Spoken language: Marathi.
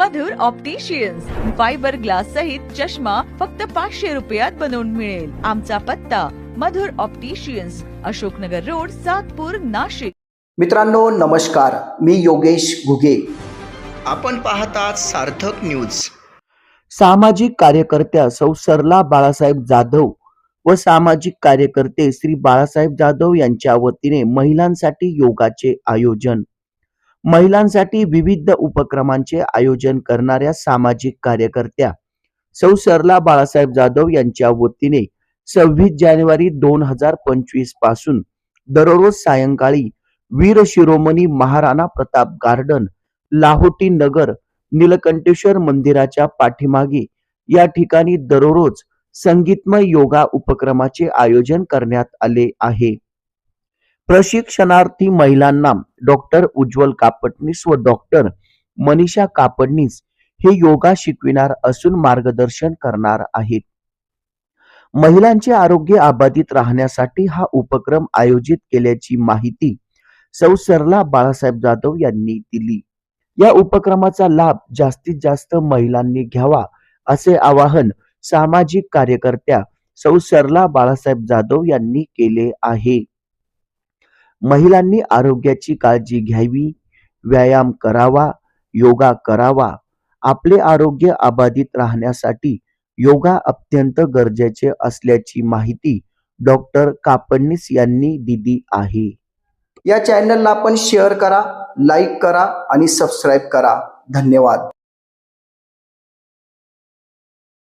मधुर ऑप्टिशियन्स फायबर ग्लास सहित चष्मा फक्त पाचशे रुपयात बनवून मिळेल. आमचा पत्ता मधुर ऑप्टिशियन्स अशोकनगर रोड सातपूर नाशिक. मित्रांनो नमस्कार. मी योगेश घुगे. आपण पाहतात सार्थक न्यूज सामाजिक कार्यकर्त्या सौ सरला बाळासाहेब जाधव व सामाजिक कार्यकर्ते श्री बाळासाहेब जाधव यांच्या वतीने महिलांसाठी योगाचे आयोजन. महिलांसाठी विविध उपक्रमांचे आयोजन करणाऱ्या सामाजिक कार्यकर्त्या सौ सरला बाळासाहेब जाधव यांच्या वतीने सव्वीस जानेवारी दोन हजार पंचवीसपासून दररोज सायंकाळी वीर शिरोमणी महाराणा प्रताप गार्डन लाहोटी नगर नीलकंठेश्वर मंदिराच्या पाठीमागे या ठिकाणी दररोज संगीतमय योगा उपक्रमाचे आयोजन करण्यात आले आहे. प्रशिक्षणार्थी महिलांना डॉक्टर उज्ज्वल कापडणीस व डॉक्टर मनीषा कापडणीस हे योगा शिकविणार असून मार्गदर्शन करणार आहेत. महिलांचे आरोग्य अबाधित राहण्यासाठी हा उपक्रम आयोजित केल्याची माहिती सौ सरला बाळासाहेब जाधव यांनी दिली. या उपक्रमाचा लाभ जास्तीत जास्त महिलांनी घ्यावा असे आवाहन सामाजिक कार्यकर्त्या सौ सरला बाळासाहेब जाधव यांनी केले आहे. महिलांनी आरोग्याची काळजी घ्यावी व्यायाम करावा योगा करावा आपले आरोग्य अबाधित राहण्यासाठी योगा अत्यंत गरजेचे असल्याची माहिती डॉक्टर कापडणीस यांनी दिली आहे. या चॅनलला आपण शेअर करा लाईक करा आणि सबस्क्राईब करा. धन्यवाद.